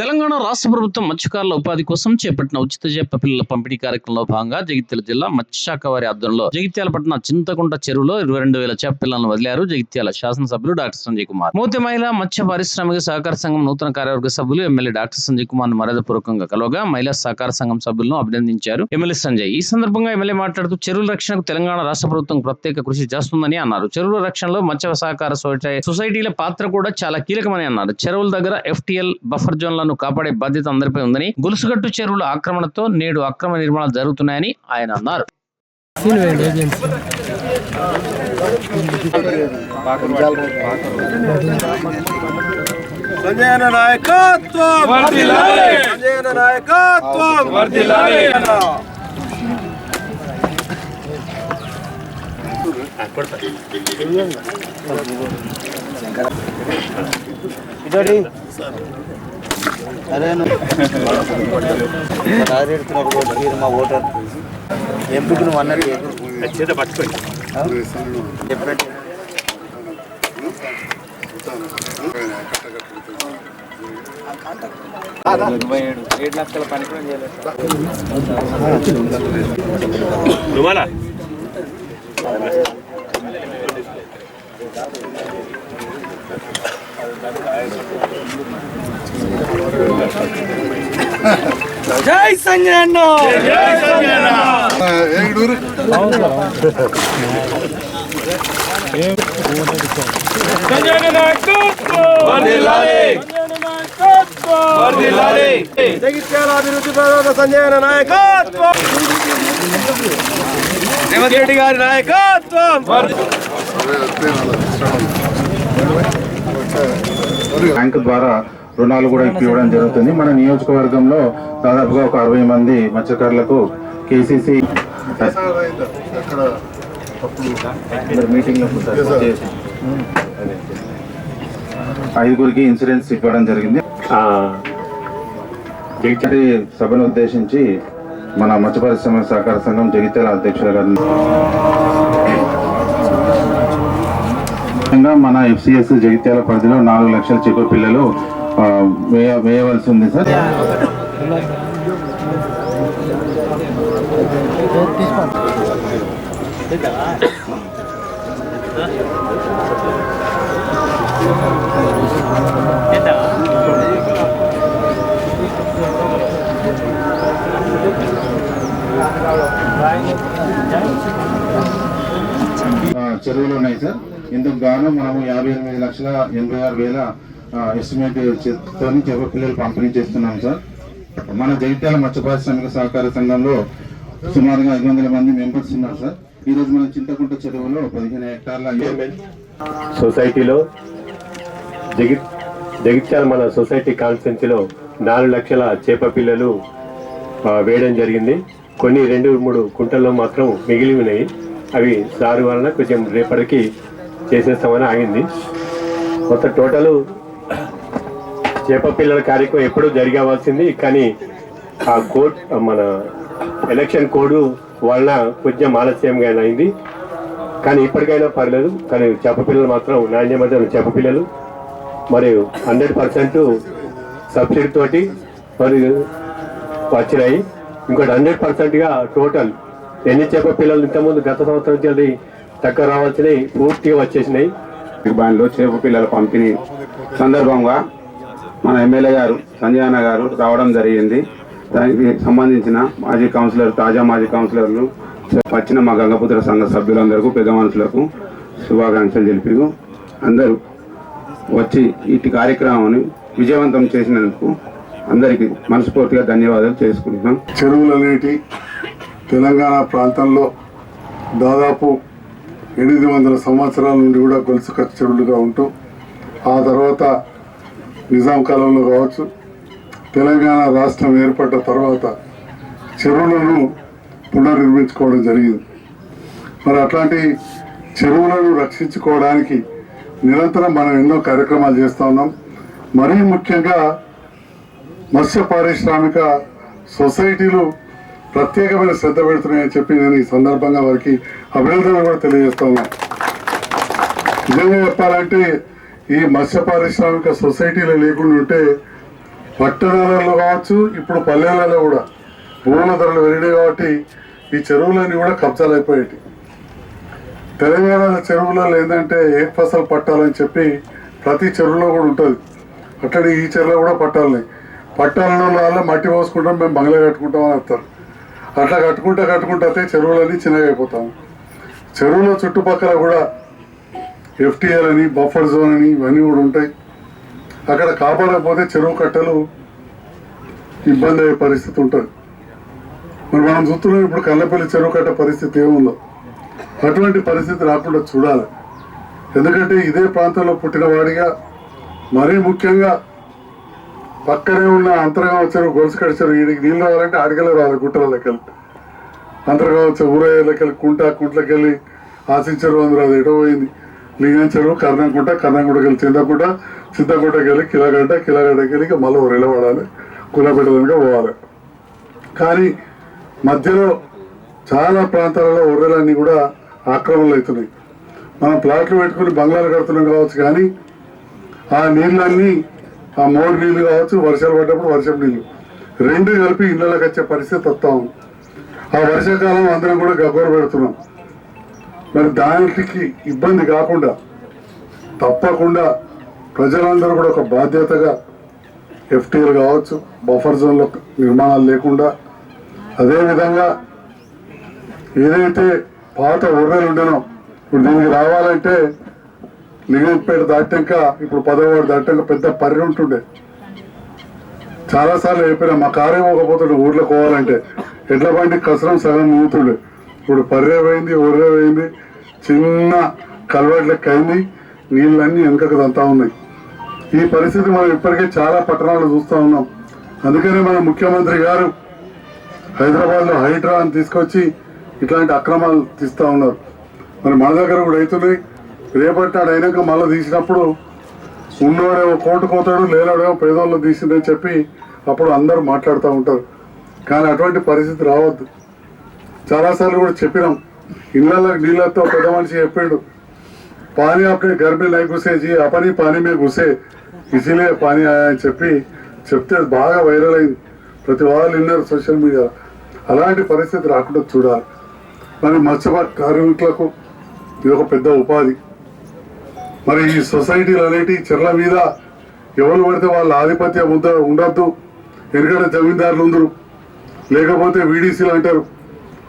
తెలంగాణ రాష్ట్ర ప్రభుత్వం మత్స్యకారుల ఉపాధి కోసం చేపట్టిన ఉచిత చేప పిల్లల పంపిణీ కార్యక్రమంలో భాగంగా జగిత్యాల జిల్లా మత్స్యశాఖ వారి ఆధ్వర్యంలో జగిత్యాల పట్టణ చింతకుంట చెరువులో ఇరవై రెండు వేల చేప పిల్లలను వదిలారు జగిత్యాల శాసనసభ్యులు డాక్టర్ సంజయ్ కుమార్. మూర్తి మహిళా మత్స్య పారిశ్రామిక సహకార సంఘం నూతన కార్యవర్గ సభ్యులు ఎమ్మెల్యే డాక్టర్ సంజయ్ కుమార్ మర్యాదపూర్వకంగా కలవగా మహిళా సహకార సంఘం సభ్యులను అభినందించారు ఎమ్మెల్యే సంజయ్. ఈ సందర్భంగా ఎమ్మెల్యే మాట్లాడుతూ చెరువుల రక్షణకు తెలంగాణ రాష్ట్ర ప్రభుత్వం ప్రత్యేక కృషి చేస్తుందని అన్నారు. చెరువుల రక్షణలో మత్స్య సహకార సొసైటీల పాత్ర కూడా చాలా కీలకమని అన్నారు. చెరువుల దగ్గర ఎఫ్టీఎల్ బఫర్ జోన్లను కాపాడే బాధ్యత అందరిపై ఉందని గొలుసుగట్టు చెరువుల ఆక్రమణతో నేడు అక్రమ నిర్మాణాలు జరుగుతున్నాయని ఆయన అన్నారు. సంజయన నాయకత్వం! సంజయన నాయకత్వం! ఇదోడి. రాజెడుతున్నారు మా ఓటర్. ఎంపిక నువ్వు అన్నట్టు చెప్పండి ఏడు లక్షల పని కూడా చేయలేదు జై సంజయ్ అన్న జగిత్యాల అభివృద్ధి ప్రదాత సంజయన నాయకత్వం రేవంత్ రెడ్డి గారి నాయకత్వం బ్యాంకు ద్వారా రుణాలు కూడా ఇప్పివ్వడం జరుగుతుంది. మన నియోజకవర్గంలో దాదాపుగా ఒక అరవై మంది మత్స్యకారులకు కేసీసీ ఐదుగురికి ఇన్సూరెన్స్ ఇవ్వడం జరిగింది. జగిత్యాల సభను ఉద్దేశించి మన మత్స్య పరిశ్రమ సహకార సంఘం జగిత్యాల అధ్యక్షులు గారు ముఖ్యంగా మన ఎఫ్సిఎస్ జగిత్యాల పరిధిలో నాలుగు లక్షల చిక్కు పిల్లలు వేయ వేయవలసి ఉంది సార్. చెరువులు ఉన్నాయి సార్. ఇందుకు గాను మనము యాభై ఎనిమిది లక్షల ఎనభై ఆరు వేల ఎస్టిమేట్ తోని చెరువు పిల్లలు పంపిణీ చేస్తున్నాం సార్. మన జగిత్యాల మత్స్య పారిశ్రామిక సహకార సంఘంలో సుమారుగా ఐదు వందల మంది మెంబర్స్ ఉన్నారు సార్. ఈ రోజు మన చింతకుంట చెరువులో పదిహేను హెక్టార్ల సొసైటీలో జగిత్ జగిత్యాల మన సొసైటీ కాన్స్టెన్సీలో నాలుగు లక్షల చేప పిల్లలు వేయడం జరిగింది. కొన్ని రెండు మూడు కుంటల్లో మాత్రం మిగిలి ఉన్నాయి. అవి సారు వలన కొంచెం రేపటికి చేసేస్తామని ఆగింది. మొత్తం టోటల్ చేప పిల్లల కార్యక్రమం ఎప్పుడూ జరిగవలసింది. కానీ ఆ కోడ్ మన ఎలక్షన్ కోడ్ వలన కొంచెం ఆలస్యంగా అయింది. కానీ ఇప్పటికైనా పర్లేదు. కానీ చేప పిల్లలు మాత్రం నాణ్యమైన చేప పిల్లలు. మరియు హండ్రెడ్ పర్సెంట్ సబ్సిడీ తోటి మరి వచ్చినాయి. ఇంకోటి హండ్రెడ్ పర్సెంట్గా టోటల్ ఎన్ని చేప పిల్లలు ఇంతకుముందు గత సంవత్సరం తక్కువ రావాల్సినవి పూర్తిగా వచ్చేసినాయి. బాన్లో చేప పిల్లల పంపిణీ సందర్భంగా మన ఎమ్మెల్యే గారు సంజయ్ అన్న గారు రావడం జరిగింది. దానికి సంబంధించిన మాజీ కౌన్సిలర్ తాజా మాజీ కౌన్సిలర్లు వచ్చిన మా గంగపుత్ర సంఘ సభ్యులందరికీ పెద్ద మనుషులకు శుభాకాంక్షలు తెలిపి అందరూ వచ్చి ఇటు కార్యక్రమాన్ని విజయవంతం చేసినందుకు అందరికీ మనస్ఫూర్తిగా ధన్యవాదాలు చేసుకుంటున్నాం. చెరువులనేటి తెలంగాణ ప్రాంతంలో దాదాపు ఎనిమిది వందల సంవత్సరాల నుండి కూడా గొలుసు కట్టు ఉంటూ ఆ తర్వాత నిజాం కాలంలో కావచ్చు తెలంగాణ రాష్ట్రం ఏర్పడ్డ తర్వాత చెరువులను పునర్నిర్మించుకోవడం జరిగింది. మరి అట్లాంటి చెరువులను రక్షించుకోవడానికి నిరంతరం మనం ఎన్నో కార్యక్రమాలు చేస్తూ ఉన్నాం. మరీ ముఖ్యంగా మత్స్య పారిశ్రామిక సొసైటీలు ప్రత్యేకమైన శ్రద్ధ పెడుతున్నాయని చెప్పి నేను ఈ సందర్భంగా వారికి అభినందనలు కూడా తెలియజేస్తా ఉన్నాను నిజంగా చెప్పాలంటే ఈ మత్స్య పారిశ్రామిక సొసైటీలు లేకుండా ఉంటే పట్టణాలలో కావచ్చు ఇప్పుడు పల్లెలలో కూడా భూముల ధరలు పెరిగినాయి కాబట్టి ఈ చెరువులన్నీ కూడా కబ్జాలు అయిపోయాయి. తెలంగాణ చెరువులలో ఏంటంటే ఏ ఫసలు పట్టాలని చెప్పి ప్రతి చెరువులో కూడా ఉంటుంది. అట్లనే ఈ చెరువులో కూడా పట్టాలని పట్టాలలో మట్టి పోసుకుంటాం మేము బంగ్లా కట్టుకుంటాం అని వస్తారు అట్లా కట్టుకుంటా కట్టుకుంటే చెరువులన్నీ చిన్నగా అయిపోతాం. చెరువుల చుట్టుపక్కల కూడా ఎఫ్టీఎల్ అని బఫర్ జోన్ అని ఇవన్నీ కూడా ఉంటాయి. అక్కడ కాపాడకపోతే చెరువు కట్టలు ఇబ్బంది అయ్యే పరిస్థితి ఉంటుంది. మరి మనం చూస్తున్నాం ఇప్పుడు కల్లపల్లి చెరువు కట్ట పరిస్థితి ఏముందో. అటువంటి పరిస్థితి రాకుండా చూడాలి. ఎందుకంటే ఇదే ప్రాంతంలో పుట్టిన వాడిగా మరీ ముఖ్యంగా పక్కనే ఉన్న అంతర్గామ వచ్చారు గొలుసు కడిచారు వీడికి నీళ్ళు రావాలంటే అడగలే రావాలి గుట్టల లెక్కలు. అంతర్గామ చెరువు ఊరయ్య లెక్కలు కుంట కుంట్లకి వెళ్ళి ఆశించరు అందరూ అది ఎటో పోయింది. లింగం చెరువు కర్ణంకుంట కర్ణంకుంటకి వెళ్ళి చింతకుంట చింతకుంటకి వెళ్ళి కిలగడ్డ కిలగడ్డకి వెళ్ళి ఇక మళ్ళీ ఊరిలో పడాలి కులబెట్టదానిగా పోవాలి. కానీ మధ్యలో చాలా ప్రాంతాలలో ఒర్రెలన్నీ కూడా ఆక్రమణలు అవుతున్నాయి. మనం ప్లాట్లు పెట్టుకుని బంగ్లాలు కడుతున్నాం కావచ్చు కానీ ఆ నీళ్ళన్నీ ఆ మోడు నీళ్ళు కావచ్చు వర్షాలు పడ్డప్పుడు వర్షం నీళ్ళు రెండు కలిపి ఇళ్ళకి వచ్చే పరిస్థితి వస్తా. ఉంది ఆ వర్షాకాలం అందరం కూడా గగ్గోరు పెడుతున్నాం. మరి దానికి ఇబ్బంది కాకుండా తప్పకుండా ప్రజలందరూ కూడా ఒక బాధ్యతగా ఎఫ్టీఎల్ కావచ్చు బఫర్ జోన్లో నిర్మాణాలు లేకుండా అదేవిధంగా ఏదైతే పాత ఒర్రెలు ఉండేనో ఇప్పుడు దీనికి రావాలంటే నిగంపేట దాటాక ఇప్పుడు పదవాడు దాటాక పెద్ద పర్రె ఉంటుండే. చాలాసార్లు చెప్పిన మా కారే పోకపోతుండే ఊర్లో పోవాలంటే ఎడ్ల బండి కసరం సగం మూతుండే ఇప్పుడు పర్రె పోయింది ఒర్రె పోయింది చిన్న కలవాట్లకి అయింది నీళ్ళన్నీ వెనకకు దంతా ఉన్నాయి. ఈ పరిస్థితి మనం ఇప్పటికే చాలా పట్టణాలు చూస్తూ ఉన్నాం. అందుకనే మన ముఖ్యమంత్రి గారు హైదరాబాద్లో హైడ్రా అని తీసుకొచ్చి ఇట్లాంటి అక్రమాలు తీస్తూ ఉన్నారు. మరి మన దగ్గర కూడా అవుతున్నాయి. రేపటి అయినాక మళ్ళీ తీసినప్పుడు ఉన్నోడేమో కోటు కోతాడు లేనోడేమో పేదోళ్ళు తీసిందని చెప్పి అప్పుడు అందరూ మాట్లాడుతూ ఉంటారు. కానీ అటువంటి పరిస్థితి రావద్దు. చాలాసార్లు కూడా చెప్పినాం. ఇళ్ళ నీళ్ళతో పెద్ద మనిషి చెప్పాడు పానీ అప్పుడే గర్భి లై గుసేజీ అపని పానీ మీద గుసే ఇసిలే పానీ అని చెప్పి చెప్తే బాగా వైరల్ అయింది. ప్రతి వాళ్ళు విన్నారు సోషల్ మీడియా అలాంటి పరిస్థితి రాకుండా చూడాలి. మరి కార్మికులకు ఇది ఒక పెద్ద ఉపాధి. మరి ఈ సొసైటీలు అనేటి చెర్ల మీద ఎవరు పడితే వాళ్ళ ఆధిపత్యం ముద్ద ఉండద్దు. ఎందుకంటే జమీందారులు ఉందరు. లేకపోతే వీడీసీలు అంటారు.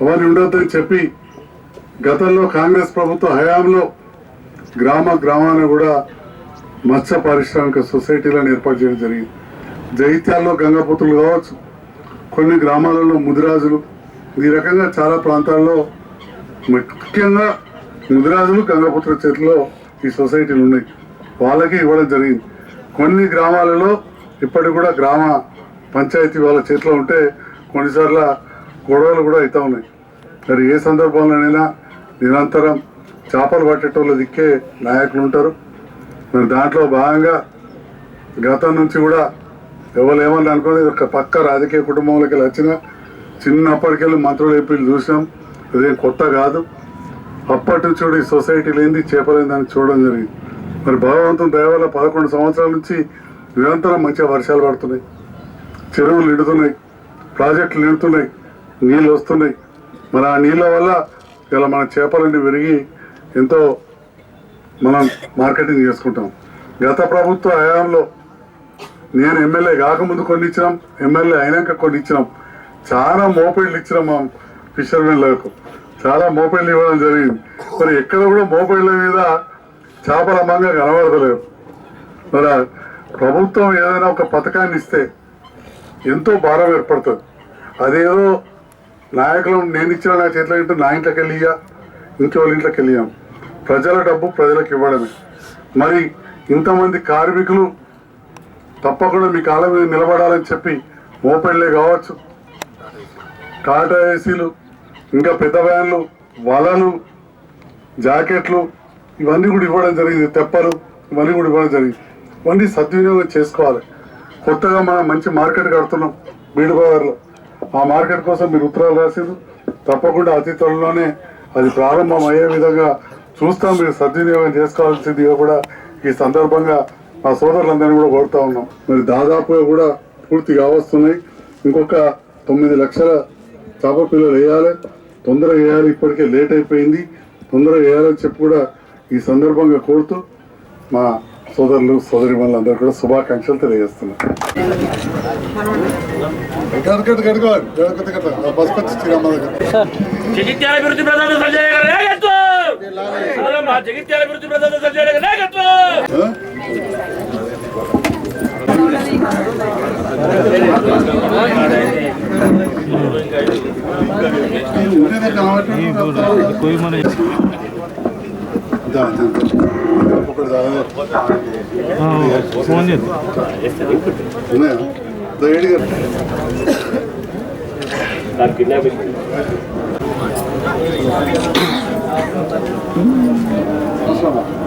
అవన్నీ ఉండొద్దు అని చెప్పి గతంలో కాంగ్రెస్ ప్రభుత్వ హయాంలో గ్రామ గ్రామాన కూడా మత్స్య పారిశ్రామిక సొసైటీలను ఏర్పాటు చేయడం జరిగింది. జైత్యాల్లో గంగపుత్రులు కావచ్చు కొన్ని గ్రామాలలో ముదిరాజులు. ఈ రకంగా చాలా ప్రాంతాల్లో ముఖ్యంగా ముదిరాజులు గంగపుత్ర చేతిలో ఈ సొసైటీలు ఉన్నాయి. వాళ్ళకి ఇవ్వడం జరిగింది. కొన్ని గ్రామాలలో ఇప్పటికి కూడా గ్రామ పంచాయతీ వాళ్ళ చేతిలో ఉంటే కొన్నిసార్లు గొడవలు కూడా అవుతూ ఉన్నాయి. మరి ఏ సందర్భంలోనైనా నిరంతరం చేపలు పట్టేటోళ్ళ దిక్కే నాయకులు ఉంటారు. మరి దాంట్లో భాగంగా గతం నుంచి కూడా ఎవరు ఏమని అనుకోని ఒక పక్క రాజకీయ కుటుంబంలోకి వెళ్ళి వచ్చిన చిన్నప్పటికెళ్ళి మంత్రులు ఎంపీలు చూసినాం. ఇదేం కొత్త కాదు. అప్పటి చూడు ఈ సొసైటీ ఏంది చేపలేని దాన్ని చూడడం జరిగింది. మరి భగవంతుని దయవల్ల పదకొండు సంవత్సరాల నుంచి నిరంతరం మంచిగా వర్షాలు పడుతున్నాయి. చెరువులు నిండుతున్నాయి. ప్రాజెక్టులు నిండుతున్నాయి. నీళ్ళు వస్తున్నాయి. మరి ఆ నీళ్ళ వల్ల ఇలా మన చేపలన్నీ పెరిగి ఎంతో మనం మార్కెటింగ్ చేసుకుంటాం. గత ప్రభుత్వ హయాంలో నేను ఎమ్మెల్యే కాకముందు కొన్ని ఇచ్చినాం ఎమ్మెల్యే అయినాక కొన్ని ఇచ్చినాం. చాలా మోపెళ్ళు ఇచ్చినాం మనం ఫిషర్మెన్లకు. చాలా మోపెళ్ళు ఇవ్వడం జరిగింది. మరి ఎక్కడ కూడా మోపెళ్ళ మీద చేపల అమ్మంగా కనబడతలేదు. మరి ప్రభుత్వం ఏదైనా ఒక పథకాన్ని ఇస్తే ఎంతో భారం ఏర్పడుతుంది. అదేదో నాయకులు నేను ఇచ్చిన నా చేతిలో ఇంటూ నా ఇంట్లోకి వెళ్ళియా ఇంకోళ్ళ ఇంట్లోకి వెళ్ళాం ప్రజల డబ్బు ప్రజలకు ఇవ్వడమే. మరి ఇంతమంది కార్మికులు తప్పకుండా మీ కాళ్ళ మీద నిలబడాలని చెప్పి మోపెళ్ళే కావచ్చు. టాటా ఏసీలు ఇంకా పెద్ద వ్యాన్లు వలలు జాకెట్లు ఇవన్నీ కూడా ఇవ్వడం జరిగింది. తెప్పలు ఇవన్నీ కూడా ఇవ్వడం జరిగింది. ఇవన్నీ సద్వినియోగం చేసుకోవాలి. కొత్తగా మనం మంచి మార్కెట్ కడుతున్నాం బీడు బజార్లో ఆ మార్కెట్ కోసం మీరు ఉత్తరాలు రాసింది తప్పకుండా అతి త్వరలోనే అది ప్రారంభం అయ్యే విధంగా చూస్తాం. మీరు సద్వినియోగం చేసుకోవాల్సిందిగా కూడా ఈ సందర్భంగా మా సోదరులందరినీ కూడా కోరుతా ఉన్నాం. మరి దాదాపుగా కూడా పూర్తిగా వస్తున్నాయి ఇంకొక తొమ్మిది లక్షల చేప పిల్లలు వేయాలి. తొందరగా వేయాలి. ఇప్పటికే లేట్ అయిపోయింది. తొందరగా వేయాలని చెప్పి కూడా ఈ సందర్భంగా కోరుతూ మా సోదరులు సోదరి అందరూ కూడా శుభాకాంక్షలు తెలియజేస్తున్నాను జగిత్యాల అభివృద్ధి ప్రధాన సంజయ్ గారి